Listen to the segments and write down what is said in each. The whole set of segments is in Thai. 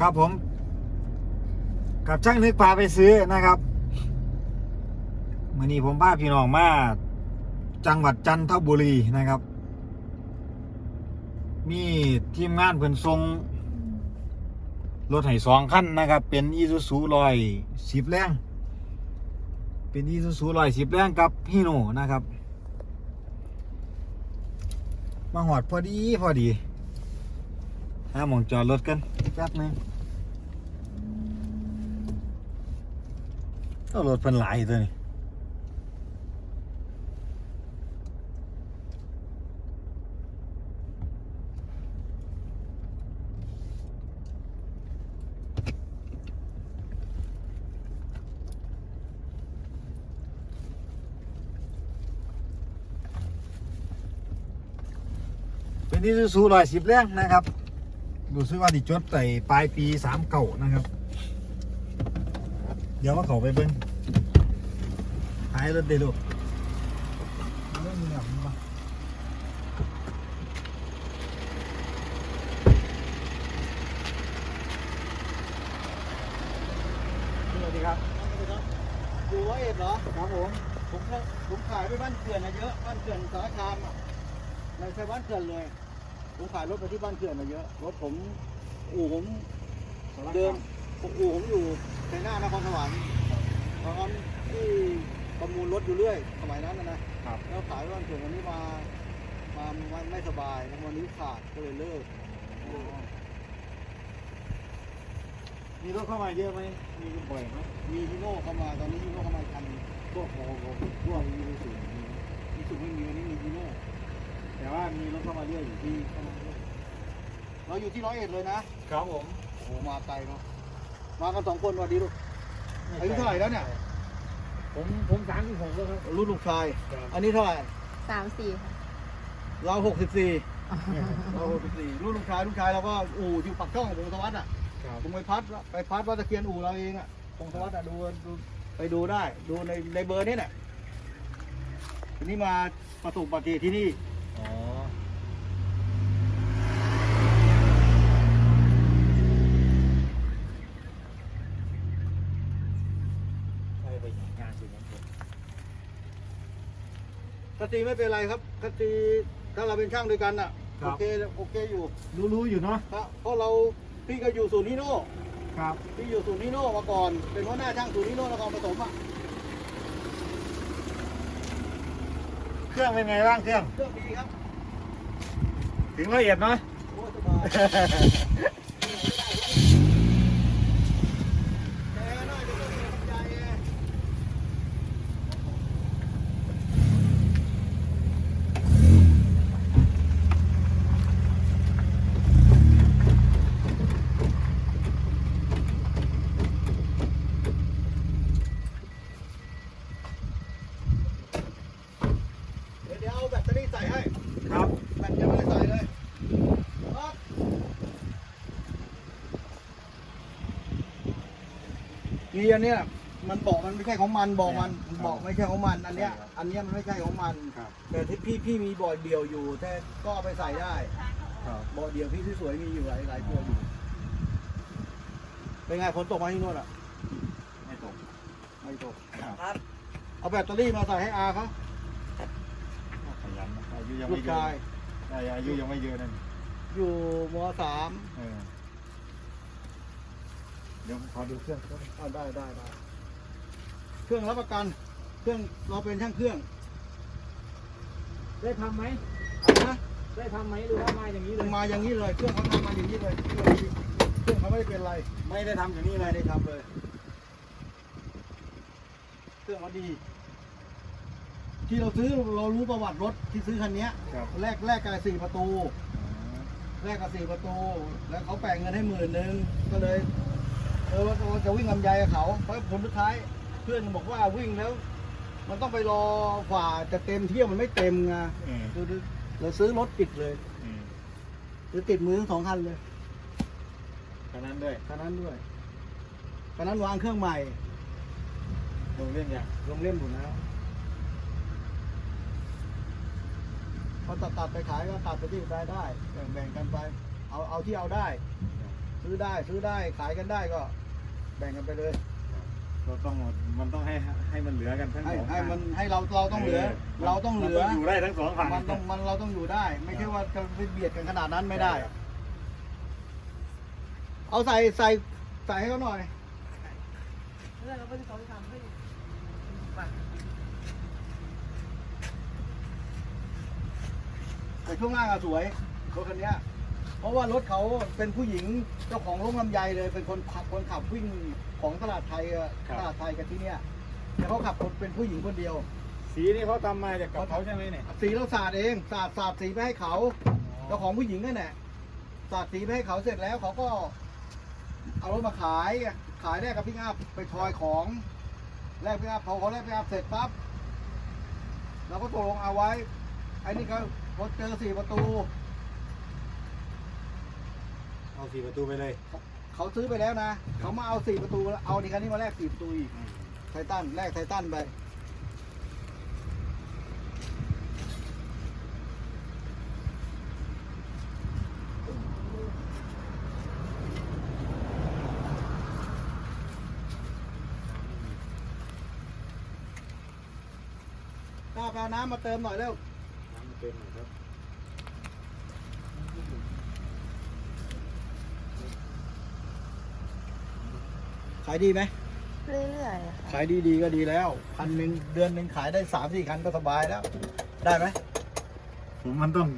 ครับผม กับช่างนึกพาไปซื้อนะครับมื่อนี้ผมพาพี่น้องมาจังหวัดจันทบุรีนะครับ มีทีมงานเพิ่อนทรงรถไห้สองคันนะครับ เป็นอีซูซูลอยสิบแรงเป็นอีซูซูลอยสิบแรงกับฮีโน่นะครับ มาหอดพอดีพอดีหาหมองจอดรถกัน แป๊บหนึงเอารถเป็นหลายตัวนี่เป็นอีซูซูลอยสิบแรงนะครับ รู้สึกว่าดิจดใส่ปลายปีสามเก่านะครับ เดี๋ยวว่าเขาไปเบิ้งหายรถเดลูกเรื่องนี้แบบมาสวัสดีครับอยู่ร้อยเอ็ดเหรอครับผมผมผมขายไปบ้านเขื่อนนะเยอะบ้านเขื่อนสารคามอะไม่ใช่บ้านเขื่อนเลย ผมขายรถไปที่บ้านเขื่อนมาเยอะ รถผมอู่ผมเดิมผมอู่ผมอยู่ในหน้านครสวรรค์ตอนนั้นที่ประมูลรถอยู่เรื่อยสมัยนั้นนะนะครับแล้วขายบ้านเขื่อนวันนี้มามามาไม่สบายแล้ววันนี้ขาดก็เลยเลิกมีรถเข้ามาเยอะไหมมีบ่อยไหมมีฮีโน่เข้ามาตอนนี้ฮีโน่เข้ามาอีกคันหนึ่งพวกพอพวกพวกมีสูงมีสูงไม่มีวันนี้มีฮีโน่ แต่ว่ามีรถเข้ามาเยอะอยู่ที่เราอยู่ที่ร้อยเอ็ดเลยนะครับผมโอ้โหมาไกลเนาะมากันสองคนสวัสดีลูกอายุเท่าไหร่แล้วเนี่ย ผมผมสามสิบหกแล้วครับ รุ่นลูกชาย อันนี้เท่าไหร่สามสี่ค่ะ เราหกสิบสี่เราหกสิบสี่รุ่นลูกชายลูกชายเราก็อู่อยู่ปักช่องวงสวัสดิ์อะครับผมไปพัดไปพัดว่าตะเคียนอู่เราเองอะวงสวัสดิ์อะดูดูไปดูได้ ดูในในเบอร์นี้แหละทีนี้มาประสบอุบัติเหตุที่นี่ อ๋อใช่ไปอย่างงานสิครับผม ค ตีไม่เป็นไรครับคตีถ้าเราเป็นช่างด้วยกันอะโอเคโอเคอยู่รู้รู้อยู่เนาะครับเพราะเราพี่ก็อยู่ศูนย์นิโน่ครับ พี่อยู่ศูนย์นิโน่มาก่อน เป็นหัวหน้าช่างศูนย์นิโน่นครปฐมอะเครื่องเป็นไงบ้างเครื่องเครื่องดีครับถึงละเอียดเนาะ โอ้สบายแชร์หน่อยเดี๋ยวก็มีกำลังใจไง เดี๋ยวเดี๋ยวเอาแบตเตอรี่ใส่ให้ ครับ แบตยังไม่ได้ใส่เลยครับ นี่อันเนี้ยมันบอกมันไม่ใช่ของมันบอกมันมันบอกไม่ใช่ของมัน อันเนี้ย อันเนี้ยมันไม่ใช่ของมัน ครับ แต่ที่พี่พี่มีบอร์ดเดียวอยู่แต่ก็เอาไปใส่ได้ ครับบอร์ดเดียวพี่ที่สวยมีอยู่หลายหลายตัวอยู่ เป็นไงฝนตกมาที่นู่นอะ ไม่ตกไม่ตกครับ เอาแบตเตอรี่มาใส่ให้อาเขาขยันนะอายุยังลูไม่กเยชาอะยใช่อายุยังไม่เยอะนั่นอยู่มสามเออ เดี๋ยวขอดูเครื่องก่อนอ่าได้ได้ได้เครื่องรับประกัน เครื่องเราเป็นช่างเครื่อง ได้ทำไหมอันนะได้ทำไหมหรือว่ามาอย่างนี้เลยมาอย่างนี้เลย เครื่องเขาทำมาอย่างนี้เลย เครื่องนี้เครื่องเขาไม่ได้เป็นไร ไม่ได้ทำอย่างนี้เลไม่ยได้ทำเลย เครื่องเขาดี ที่เราซื้อเรารู้ประวัติรถที่ซื้อคันเนี้ยครับ แรกแรกกับสี่ประตู แรกกับสี่ประตู แล้วเขาแปลงเงินให้หมื่นหนึ่งก็เลย เออว่าจะวิ่งลำไยกับเขาเพราะผลสุดท้ายเพื่อนบอกว่าวิ่งแล้ว มันต้องไปรอฝ่าจะเต็มเที่ยวมันไม่เต็มไงเออคือเราซื้อรถติดเลยเออซื้อติดมือทั้งสองคันเลยแค่นั้นด้วยคันนั้นด้วยคันนั้นวางเครื่องใหม่ลงเล่นอย่างลงเล่นหมดแล้วพอตัดตัดไปขายก็ตัดไปที่รายได้แบ่งแบ่งกันไป เอาเอาที่เอาได้ส ซื้อได้ซื้อได้ขายกันได้ก็ แบ่งกันไปเลยก็ต้องมันต้องให้ให้มันเหลือกันทั้งให้สองให้ฝั่งมันให้เราเราต้องเหลือ เราต้องเหลือ มันอยู่ได้ทั้งสองฝั่งมันต้องมันเราต้องอยู่ได้ ไม่ใช่ว่าจะไปเบียดกันขนาดนั้นไม่ได้ เอาใส่ใส่ใส่ให้เขาหน่อยแต่ช่วงล่างอะสวยรถคันเนี้ย เพราะว่ารถเขาเป็นผู้หญิงเจ้าของโรงลำไยเลย เป็นคนขับคนขับวิ่งของตลาดไทยอะตลาดไทยกันที่เนี้ยแต่เขาขับคนเป็นผู้หญิงคนเดียว สีนี่เขาทำมาจากกับเขาใช่ไหมเนี่ยสีเราสาดเองสาดสาดสีไปให้เขาเจ้าของผู้หญิงนั่นแหละสาดสีไปให้เขาเสร็จแล้วเขาก็ เอารถมาขาย ขายแรกกับพิกอัพไปทอยของแรกพิกอัพพอเขาแรกพิกอัพเสร็จปั๊บเราก็ตกลงเอาไว้ไอ้นี่เขารถเจอสี่ประตู เอาสี่ประตูไปเลยเขาซื้อไปแล้วนะเขามาเอาสี่ประตูแล้วเอาในคันนี้มาแลกสี่ประตูอีกไททันแลกไททันไปก้าวไปเอาน้ำมาเติมหน่อยเร็วน้ำเต็มหน่อยครับ ขายดีไหมเรื่อยๆค่ะขายดีๆก็ดีแล้วพันหนึ่งเดือนหนึ่งขายได้สามสี่คันก็สบายแล้ว ได้ไหมผมมันต้อง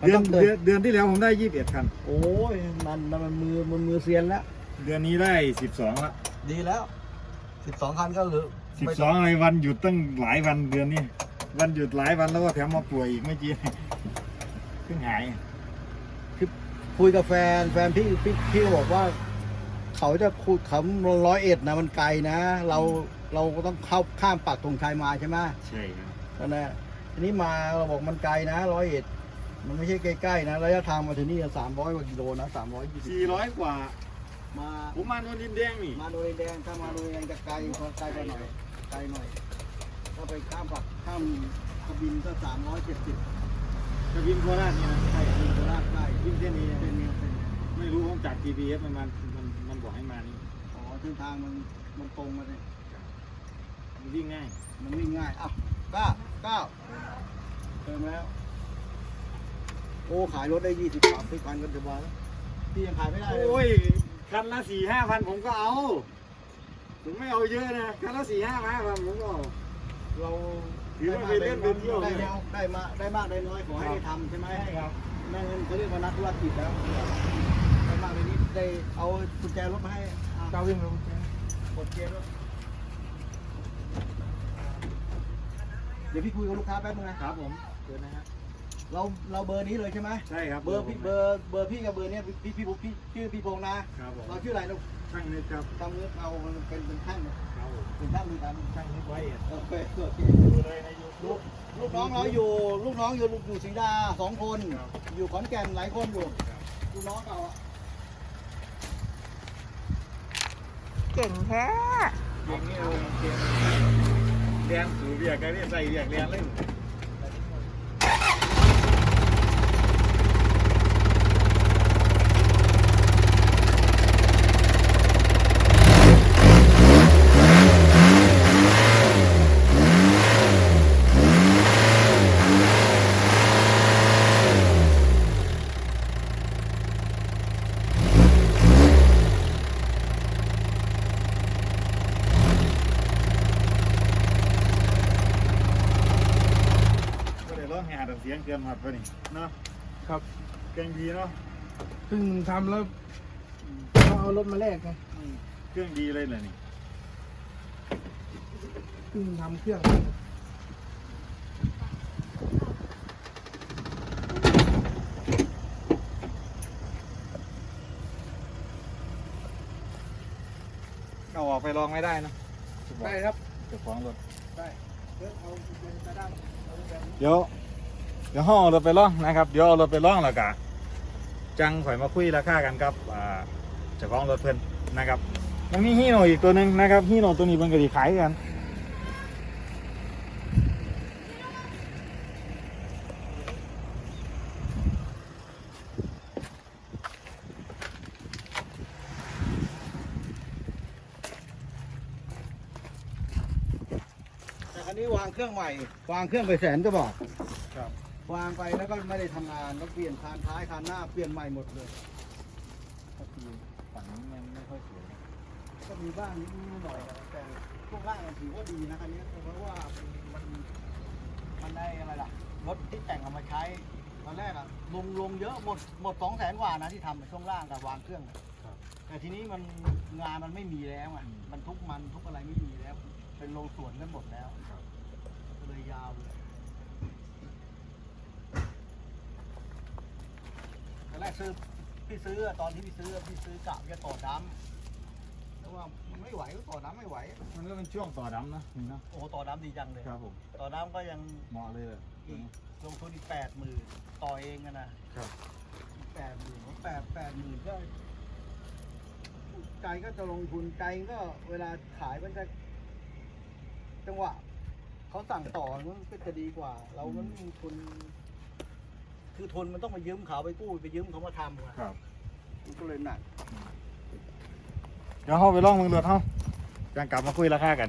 มันเดือต้นองเดินเดือนเดือนที่แล้วผมได้ยี่สิบเอ็ดคัน โอ้ยมันมันมือมันมือเซียนแล้ว เดือนนี้ได้สิบสองละดีแล้วสิบสองคันก็เหลือสิบไม่สองอะไรวันหยุดตั้งหลายวันเดือนนี้ วันหยุดหลายวันแล้วก็แถมมาป่วยอีกเมื่อกี้เพิ่งหาย คุยกับแฟนแฟนพี่พี่พี่ก็บอกว่า เขาจะคุยคำร้อยเอ็ดนะมันไกลนะ เราเราก็ต้องเข้าข้ามปากตรงชัยมาใช่ไหมใช่ครับนั่นแหละทีนี้มาเราบอกมันไกลนะร้อยเอ็ดมันไม่ใช่ใกล้ๆนะระยะทางมาถึงนี่สามร้อยกว่ากิโลนะสามร้อยยี่สิบสี่ร้อยกว่ามาผมมาโนนดินแดงนี่มาโดยแดงถ้ามาโดยแดงจะไกลพอไกลไปหน่อยไกลหน่อยถ้าไปข้ามปักข้ามกบินก็สามร้อยเจ็ดสิบจะบินโคราชนี่นะใช่บินโคราชได้วิ่งเส้นนี้เป็นเมียเป็นไม่รู้ผมจาก GPS มันมันมันมันบอก ให้มานี่อ๋อเส้นทางมันมันตรงมาเลยมันวิ่งง่าย มันวิ่งง่ายอะเก้าเก้าเติมแล้ว โอ้ขายรถได้ยี่สิบสามสิบพันก็จะมาแล้วพี่ยังขายไม่ได้เลยโอ้ยคันละสี่ห้าพันผมก็เอาผมไม่เอาเยอะนะคันละสี่ห้าพันผมก็เอาเราถือว่าไปเล่นไปเที่ยวได้มาได้มาได้มากได้น้อยขอให้ได้ทำใช่ไหมครับนั่นเขาเรียกว่านักธุรกิจแล้วได้มากได้นิด ได้เอากุญแจรถมาให้อะเก้าวิ่งลงกดเกียร์รถเดี๋ยวพี่คุยกับลูกค้าแป๊บนึงนะครับผมเดี๋ยวนะฮะเราเราเบอร์นี้เลยใช่ไหมใช่ครับเบอร์พี่เบอร์เบอร์พี่กับเบอร์เนี้ยพี่พี่พี่ชื่อพี่พงษ์นะครับผมเราชื่ออะไรลูกช่างนึกครับทำเนื้อเอามันเป็นเป็นช่างครับผมเป็นช่างด้วยกันช่างนึกไว้อะโอเคโอเคดูเลยในยูทูลูบกลูกน้องเราอยู่ลูกน้องอยู่อยู่ศรีดาสองคน อยู่ขอนแก่นหลายคนอยู่ลูกน้องเราอะ เก่งแท้ เก่งนี่เราเก่งเรียนสูบเรียกกันนี่ใส่เรียกเรียนเลย ก็เลยร้องหาแต่เสียงเตือนหมดไปนี่เนาะ ครับ เก่งดีเนาะเพิ่งทำแล้วต้องเอารถมาแลกไงอืมเครื่องดีเลยเลยนี่เพิ่งทำเครื่องเอาออกไปลองไม่ได้นะได้ครับเจะฟ้าของรถได้เดี๋ยวเอาเป็นกระด้างเอาแบบเดี๋ยวเดี๋ยวห้องเอารถไปล่องนะครับ เดี๋ยวเอารถไปล่องแล้วกะ จังข่อยมาคุยราคากันครับเจ้าของรถเพื่อนนะครับมันมีฮีโน่อีกตัวหนึ่งนะครับฮีโน่ตัวนี้มันก็ดีขายกันอันนี้วางเครื่องใหม่ วางเครื่องไปแสนก็บอก วางไปแล้วก็ไม่ได้ทำงานแล้วเปลี่ยนคานท้ายคานหน้าเปลี่ยนใหม่หมดเลย ก็คือฝั่งนี้มันไม่ค่อยสวยนะก็มีบ้างนิดหน่อยแต่ช่วงล่างมันถือว่าดีนะคันนี้เพราะว่ามันมันได้อะไรล่ะรถที่แต่งเอามาใช้ตอนแรกอะลงลงเยอะหมดหมดสองแสนกว่านะที่ทำอะช่วงล่างกับวางเครื่องอะครับแต่ทีนี้มันงานมันไม่มีแล้วอะมันทุกมันทุกอะไรไม่มีแล้ว เป็นโรงสวนกันหมดแล้วครับก็เลยยาวเลยตอนแรก ซื้อพี่ซื้ออะตอนที่พี่ซื้ออะพี่ซื้อกะจะต่อดำแต่ว่ามันไม่ไหวก็ต่อดำไม่ไหว มันก็เป็นช่วงต่อดำนะนี่เนาะโอ้โหต่อดำดีจังเลยครับผมต่อดำก็ยังเหมาะเลยเลยอีกลงทุนอีกแปดหมื่นต่อเองอะนะครับแปดหมื่นแปดแปดหมื่นก็ใจก็จะลงทุนใจก็เวลาขายมันจะจังหวะเขาสั่งต่อมันก็จะดีกว่า เรามันไม่มีทุน คือทุนมันต้องไปยืมเขาไปกู้ไปยืมเขามาทำอะครับ มันก็เลยหนัก เดี๋ยวเข้าไปล่องเมืองรถเฮาจังกลับมาคุยราคากัน